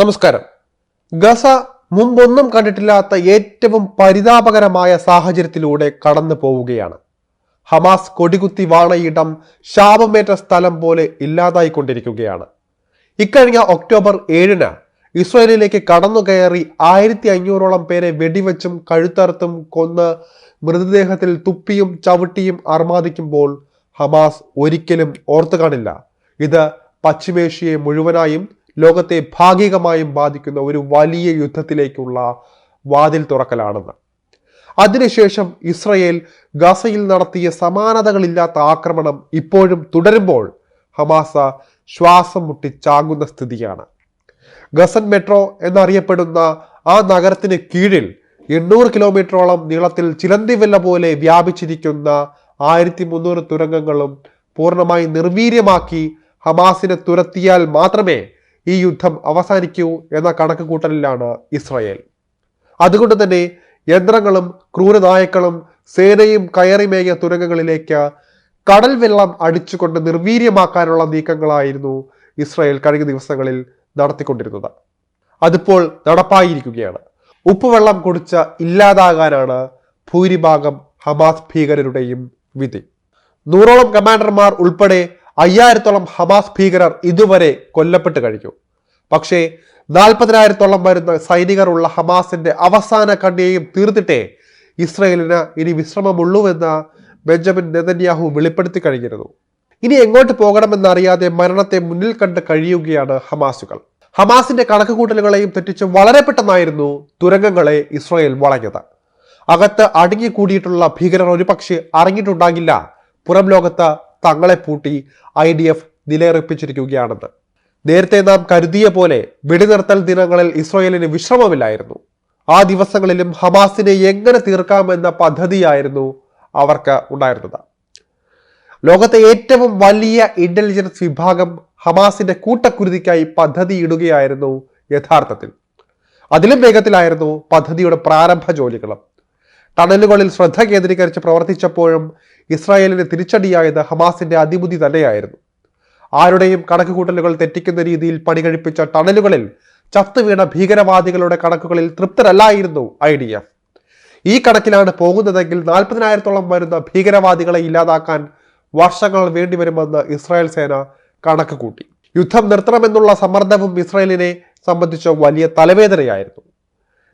നമസ്കാരം. ഗസ മുമ്പൊന്നും കണ്ടിട്ടില്ലാത്ത ഏറ്റവും പരിതാപകരമായ സാഹചര്യത്തിലൂടെ കടന്നു പോവുകയാണ്. ഹമാസ് കൊടികുത്തി വാണയിടം ശാപമേറ്റ സ്ഥലം പോലെ ഇല്ലാതായിക്കൊണ്ടിരിക്കുകയാണ്. ഇക്കഴിഞ്ഞ ഒക്ടോബർ ഏഴിന് ഇസ്രയേലിലേക്ക് കടന്നു കയറി ആയിരത്തി അഞ്ഞൂറോളം പേരെ വെടിവെച്ചും കഴുത്തറുത്തും കൊന്ന് മൃതദേഹത്തിൽ തുപ്പിയും ചവിട്ടിയും അർമാദിക്കുമ്പോൾ ഹമാസ് ഒരിക്കലും ഓർത്തു കാണില്ല ഇത് പശ്ചിമേഷ്യയെ മുഴുവനായും ലോകത്തെ ഭാഗികമായും ബാധിക്കുന്ന ഒരു വലിയ യുദ്ധത്തിലേക്കുള്ള വാതിൽ തുറക്കലാണെന്ന്. അതിനുശേഷം ഇസ്രയേൽ ഗസയിൽ നടത്തിയ സമാനതകളില്ലാത്ത ആക്രമണം ഇപ്പോഴും തുടരുമ്പോൾ ഹമാസ ശ്വാസം മുട്ടി ചാകുന്ന സ്ഥിതിയാണ്. ഗസൻ മെട്രോ എന്നറിയപ്പെടുന്ന ആ നഗരത്തിന് കീഴിൽ എണ്ണൂറ് കിലോമീറ്ററോളം നീളത്തിൽ ചിലന്തിവെല്ല പോലെ വ്യാപിച്ചിരിക്കുന്ന ആയിരത്തി മുന്നൂറ് തുരങ്കങ്ങളും പൂർണമായി നിർവീര്യമാക്കി ഹമാസിനെ തുരത്തിയാൽ മാത്രമേ ഈ യുദ്ധം അവസാനിക്കൂ എന്ന കണക്ക് കൂട്ടലിലാണ് ഇസ്രായേൽ. അതുകൊണ്ട് തന്നെ യന്ത്രങ്ങളും ക്രൂരനായക്കളും സേനയും കയറിമേയ തുരങ്കങ്ങളിലേക്ക് കടൽ വെള്ളം അടിച്ചുകൊണ്ട് നിർവീര്യമാക്കാനുള്ള നീക്കങ്ങളായിരുന്നു ഇസ്രായേൽ കഴിഞ്ഞ ദിവസങ്ങളിൽ നടത്തിക്കൊണ്ടിരുന്നത്. അതിപ്പോൾ നടപ്പായിരിക്കുകയാണ്. ഉപ്പുവെള്ളം കുടിച്ച ഇല്ലാതാകാനാണ് ഭൂരിഭാഗം ഹമാസ് ഭീകരരുടെയും വിധി. നൂറോളം കമാൻഡർമാർ ഉൾപ്പെടെ അയ്യായിരത്തോളം ഹമാസ് ഭീകരർ ഇതുവരെ കൊല്ലപ്പെട്ട് കഴിഞ്ഞു. പക്ഷേ നാൽപ്പതിനായിരത്തോളം വരുന്ന സൈനികരുള്ള ഹമാസിന്റെ അവസാന കണ്ണിയെയും തീർത്തിട്ടേ ഇസ്രയേലിന് ഇനി വിശ്രമമുള്ളൂവെന്ന് ബെഞ്ചമിൻ നെതന്യാഹു വെളിപ്പെടുത്തി കഴിഞ്ഞിരുന്നു. ഇനി എങ്ങോട്ട് പോകണമെന്നറിയാതെ മരണത്തെ മുന്നിൽ കണ്ട് കഴിയുകയാണ് ഹമാസുകൾ. ഹമാസിന്റെ കണക്കുകൂട്ടലുകളെയും തെറ്റിച്ച് വളരെ പെട്ടെന്നായിരുന്നു തുരങ്കങ്ങളെ ഇസ്രായേൽ വളഞ്ഞത്. അകത്ത് അടുങ്ങിക്കൂടിയിട്ടുള്ള ഭീകരർ ഒരുപക്ഷെ അറിഞ്ഞിട്ടുണ്ടാകില്ല. പുറം ലോകത്ത് തങ്ങളെ പൂട്ടി ഐ ഡി എഫ് നിലയുറപ്പിച്ചിരിക്കുകയാണെന്ന്. നേരത്തെ നാം കരുതിയ പോലെ വെടിനിർത്തൽ ദിനങ്ങളിൽ ഇസ്രയേലിന് വിശ്രമമില്ലായിരുന്നു. ആ ദിവസങ്ങളിലും ഹമാസിനെ എങ്ങനെ തീർക്കാമെന്ന പദ്ധതിയായിരുന്നു അവർക്ക് ഉണ്ടായിരുന്നത്. ലോകത്തെ ഏറ്റവും വലിയ ഇന്റലിജൻസ് വിഭാഗം ഹമാസിന്റെ കൂട്ടക്കുരുതിക്കായി പദ്ധതി ഇടുകയായിരുന്നു യഥാർത്ഥത്തിൽ. അതിലും വേഗത്തിലായിരുന്നു പദ്ധതിയുടെ പ്രാരംഭ ജോലികളും. ടണലുകളിൽ ശ്രദ്ധ കേന്ദ്രീകരിച്ച് പ്രവർത്തിച്ചപ്പോഴും ഇസ്രായേലിന് തിരിച്ചടിയായത് ഹമാസിന്റെ അതിബുദ്ധി തന്നെയായിരുന്നു. ആരുടെയും കണക്കുകൂട്ടലുകൾ തെറ്റിക്കുന്ന രീതിയിൽ പണി കഴിപ്പിച്ച ടണലുകളിൽ ചത്തുവീണ ഭീകരവാദികളുടെ കണക്കുകളിൽ തൃപ്തരല്ലായിരുന്നു ഐ ഡി എഫ്. ഈ കണക്കിലാണ് പോകുന്നതെങ്കിൽ നാൽപ്പതിനായിരത്തോളം വരുന്ന ഭീകരവാദികളെ ഇല്ലാതാക്കാൻ വർഷങ്ങൾ വേണ്ടിവരുമെന്ന് ഇസ്രായേൽ സേന കണക്ക് കൂട്ടി യുദ്ധം നിർത്തണമെന്നുള്ള സമ്മർദ്ദവും ഇസ്രായേലിനെ സംബന്ധിച്ച വലിയ തലവേദനയായിരുന്നു.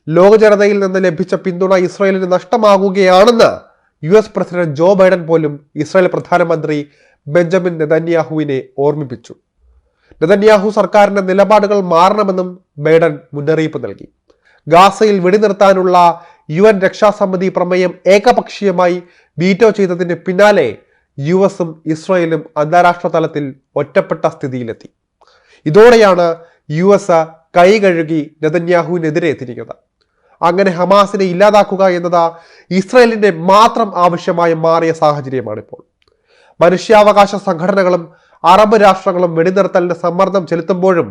ലോക ജനതയിൽ നിന്ന് ലഭിച്ച പിന്തുണ ഇസ്രായേലിന് നഷ്ടമാകുകയാണെന്ന് U S president Joe Biden പോലും ഇസ്രായേൽ പ്രധാനമന്ത്രി ബെഞ്ചമിൻ നെതന്യാഹുവിനെ ഓർമ്മിപ്പിച്ചു. നെതന്യാഹു സർക്കാരിന്റെ നിലപാടുകൾ മാറണമെന്നും ബൈഡൻ മുന്നറിയിപ്പ് നൽകി. ഗാസയിൽ വെടിനിർത്താനുള്ള യു എൻ രക്ഷാസമിതി പ്രമേയം ഏകപക്ഷീയമായി വീറ്റോ ചെയ്തതിന് പിന്നാലെ യു എസും ഇസ്രായേലും അന്താരാഷ്ട്ര തലത്തിൽ ഒറ്റപ്പെട്ട സ്ഥിതിയിലെത്തി. ഇതോടെയാണ് യു എസ് കൈ കഴുകി നെതന്യാഹുവിനെതിരെ എത്തിയിരിക്കുന്നത്. അങ്ങനെ ഹമാസിനെ ഇല്ലാതാക്കുക എന്നത് ഇസ്രായേലിന്റെ മാത്രം ആവശ്യമായി മാറിയ സാഹചര്യമാണിപ്പോൾ. മനുഷ്യാവകാശ സംഘടനകളും അറബ് രാഷ്ട്രങ്ങളും വെടിനിർത്തലിന് സമ്മർദ്ദം ചെലുത്തുമ്പോഴും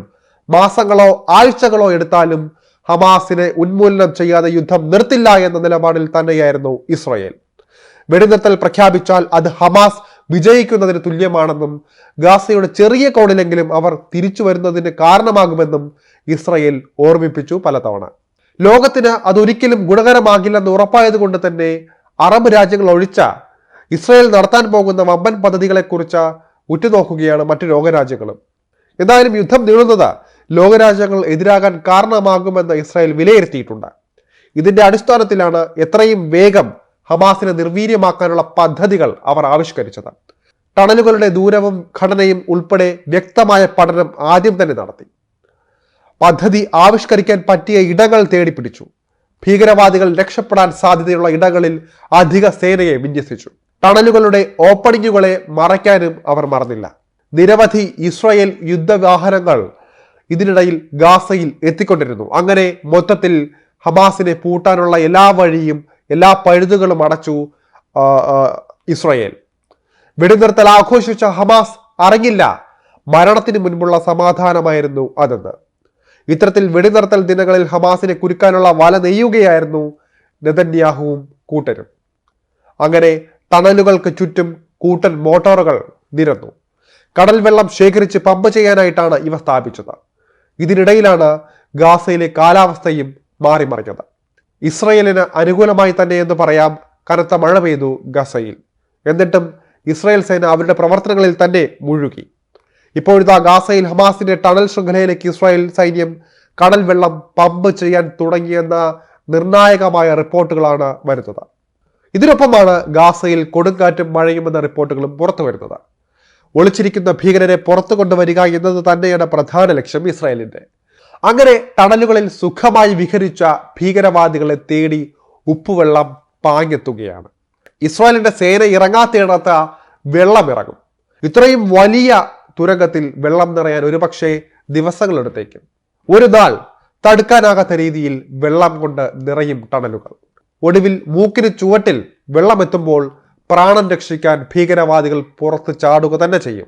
മാസങ്ങളോ ആഴ്ചകളോ എടുത്താലും ഹമാസിനെ ഉന്മൂലനം ചെയ്യാതെ യുദ്ധം നിർത്തില്ല എന്ന നിലപാടിൽ തന്നെയായിരുന്നു ഇസ്രയേൽ. വെടിനിർത്തൽ പ്രഖ്യാപിച്ചാൽ അത് ഹമാസ് വിജയിക്കുന്നതിന് തുല്യമാണെന്നും ഗാസയുടെ ചെറിയ കോണിലെങ്കിലും അവർ തിരിച്ചു വരുന്നതിന് കാരണമാകുമെന്നും ഇസ്രയേൽ ഓർമ്മിപ്പിച്ചു പലതവണ. ലോകത്തിന് അതൊരിക്കലും ഗുണകരമാകില്ലെന്ന് ഉറപ്പായതുകൊണ്ട് തന്നെ അറബ് രാജ്യങ്ങൾ ഒഴിച്ച ഇസ്രയേൽ നടത്താൻ പോകുന്ന വമ്പൻ പദ്ധതികളെക്കുറിച്ച് ഉറ്റുനോക്കുകയാണ് മറ്റു ലോകരാജ്യങ്ങളും. എന്തായാലും യുദ്ധം നീളുന്നത് ലോകരാജ്യങ്ങൾ എതിരാകാൻ കാരണമാകുമെന്ന് ഇസ്രായേൽ വിലയിരുത്തിയിട്ടുണ്ട്. ഇതിന്റെ അടിസ്ഥാനത്തിലാണ് എത്രയും വേഗം ഹമാസിനെ നിർവീര്യമാക്കാനുള്ള പദ്ധതികൾ അവർ ആവിഷ്കരിച്ചത്. ടണലുകളുടെ ദൂരവും ഘടനയും ഉൾപ്പെടെ വ്യക്തമായ പഠനം ആദ്യം തന്നെ നടത്തി. പദ്ധതി ആവിഷ്കരിക്കാൻ പറ്റിയ ഇടങ്ങൾ തേടിപ്പിടിച്ചു ഭീകരവാദികൾ രക്ഷപ്പെടാൻ സാധ്യതയുള്ള ഇടങ്ങളിൽ അധിക സേനയെ വിന്യസിച്ചു. ടണലുകളുടെ ഓപ്പണിങ്ങുകളെ മറയ്ക്കാനും അവർ മറന്നില്ല. നിരവധി ഇസ്രായേൽ യുദ്ധവാഹനങ്ങൾ ഇതിനിടയിൽ ഗാസയിൽ എത്തിക്കൊണ്ടിരുന്നു. അങ്ങനെ മൊത്തത്തിൽ ഹമാസിനെ പൂട്ടാനുള്ള എല്ലാ വഴിയും എല്ലാ പഴുതുകളും അടച്ചു ഇസ്രായേൽ. വെടിനിർത്തൽ ആഘോഷിച്ച ഹമാസ് അറിഞ്ഞില്ല. മരണത്തിന് മുൻപുള്ള സമാധാനമായിരുന്നു അതെന്ന്. ഇത്തരത്തിൽ വെടിനിർത്തൽ ദിനങ്ങളിൽ ഹമാസിനെ കുരുക്കാനുള്ള വല നെയ്യുകയായിരുന്നു നെതന്യാഹുവും കൂട്ടരും. അങ്ങനെ ടണലുകൾക്ക് ചുറ്റും കൂട്ടൻ മോട്ടോറുകൾ നിരന്നു. കടൽ വെള്ളം ശേഖരിച്ച് പമ്പ് ചെയ്യാനായിട്ടാണ് ഇവ സ്ഥാപിച്ചത്. ഇതിനിടയിലാണ് ഗാസയിലെ കാലാവസ്ഥയും മാറി മറിഞ്ഞത് ഇസ്രയേലിന് അനുകൂലമായി തന്നെ എന്ന് പറയാം കനത്ത മഴ പെയ്തു ഗസയിൽ. എന്നിട്ടും ഇസ്രായേൽ സേന അവരുടെ പ്രവർത്തനങ്ങളിൽ തന്നെ മുഴുകി. ഇപ്പോഴിതാ ഗാസയിൽ ഹമാസിന്റെ ടണൽ ശൃംഖലയിലേക്ക് ഇസ്രായേൽ സൈന്യം കടൽ വെള്ളം പമ്പ് ചെയ്യാൻ തുടങ്ങിയെന്ന നിർണായകമായ റിപ്പോർട്ടുകളാണ് വരുന്നത്. ഇതിനൊപ്പമാണ് ഗാസയിൽ കൊടുങ്കാറ്റും മഴയുമെന്ന റിപ്പോർട്ടുകളും പുറത്തു വരുന്നത്. ഒളിച്ചിരിക്കുന്ന ഭീകരരെ പുറത്തു കൊണ്ടുവരിക എന്നത് തന്നെയാണ് പ്രധാന ലക്ഷ്യം ഇസ്രായേലിന്റെ. അങ്ങനെ ടണലുകളിൽ സുഖമായി വിഹരിച്ച ഭീകരവാദികളെ തേടി ഉപ്പുവെള്ളം പാഞ്ഞെത്തുകയാണ്. ഇസ്രായേലിന്റെ സേന ഇറങ്ങാത്തിടത്ത് വെള്ളമിറങ്ങും. ഇത്രയും വലിയ തുരങ്കത്തിൽ വെള്ളം നിറയാൻ ഒരുപക്ഷെ ദിവസങ്ങളെടുത്തേക്കും. ഒരു നാൾ തടുക്കാനാകാത്ത രീതിയിൽ വെള്ളം കൊണ്ട് നിറയും ടണലുകൾ. ഒടുവിൽ മൂക്കിന് ചുവട്ടിൽ വെള്ളമെത്തുമ്പോൾ പ്രാണൻ രക്ഷിക്കാൻ ഭീകരവാദികൾ പുറത്ത് ചാടുക തന്നെ ചെയ്യും.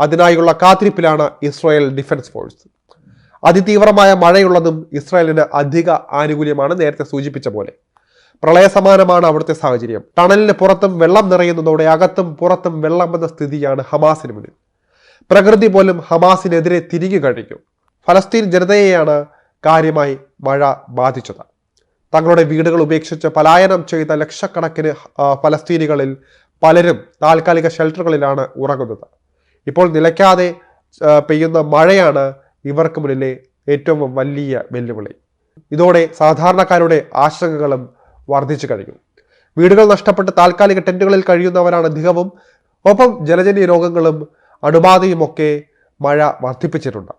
അതിനായുള്ള കാത്തിരിപ്പിലാണ് ഇസ്രായേൽ ഡിഫൻസ് ഫോഴ്സ്. അതിതീവ്രമായ മഴയുള്ളതും ഇസ്രായേലിന് അധിക ആനുകൂല്യമാണ് നേരത്തെ സൂചിപ്പിച്ച പോലെ. പ്രളയസമാനമാണ് അവിടുത്തെ സാഹചര്യം. ടണലിന് പുറത്തും വെള്ളം നിറയുന്നതോടെ അകത്തും പുറത്തും വെള്ളം എന്ന സ്ഥിതിയാണ് ഹമാസിന് മുന്നിൽ. പ്രകൃതി പോലും ഹമാസിനെതിരെ തിരികെ കഴിഞ്ഞു ഫലസ്തീൻ ജനതയെയാണ് കാര്യമായി മഴ ബാധിച്ചത്. തങ്ങളുടെ വീടുകൾ ഉപേക്ഷിച്ച് പലായനം ചെയ്ത ലക്ഷക്കണക്കിന് ഫലസ്തീനികളിൽ പലരും താൽക്കാലിക ഷെൽട്ടറുകളിലാണ് ഉറങ്ങുന്നത്. ഇപ്പോൾ നിലയ്ക്കാതെ പെയ്യുന്ന മഴയാണ് ഇവർക്ക് മുന്നിലെ ഏറ്റവും വലിയ വെല്ലുവിളി. ഇതോടെ സാധാരണക്കാരുടെ ആശങ്കകളും വർദ്ധിച്ചു കഴിഞ്ഞു. വീടുകൾ നഷ്ടപ്പെട്ട് താൽക്കാലിക ടെന്റുകളിൽ കഴിയുന്നവരാണ് അധികവും. ഒപ്പം ജലജന്യ രോഗങ്ങളും അണുബാധയുമൊക്കെ മഴ വർദ്ധിപ്പിച്ചിട്ടുണ്ട്.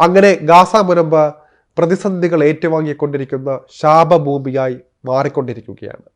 അങ്ങനെ ഗാസ മുനമ്പ് പ്രതിസന്ധികൾ ഏറ്റുവാങ്ങിക്കൊണ്ടിരിക്കുന്ന ശാപഭൂമിയായി മാറിക്കൊണ്ടിരിക്കുകയാണ്.